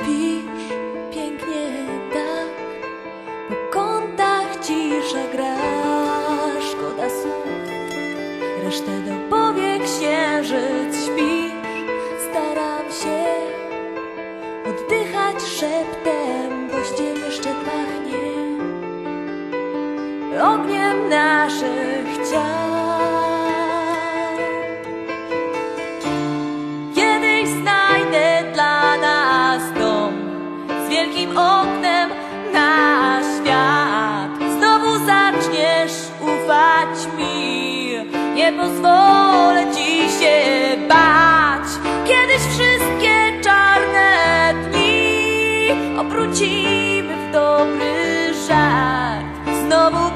śpisz pięknie tak, po kątach cisza gra, szkoda słów, resztę dopowie księżyc, śpisz, staram się oddychać szeptem, pościel jeszcze pachnie ogniem naszych ciał. Nie pozwolę ci się bać. Kiedyś wszystkie czarne dni obrócimy w dobry żart. Znowu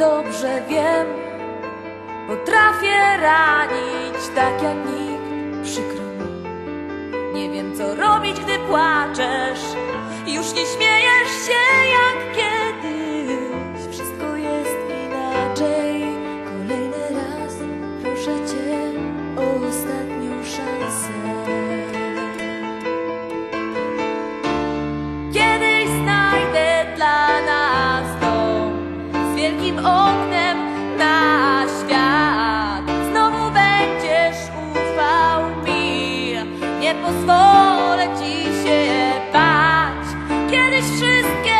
dobrze wiem, potrafię ranić tak jak nikt, przykro mi. Nie wiem, co robić, na świat. Znowu będziesz ufał mi, nie pozwolę ci się bać. Kiedyś wszystkie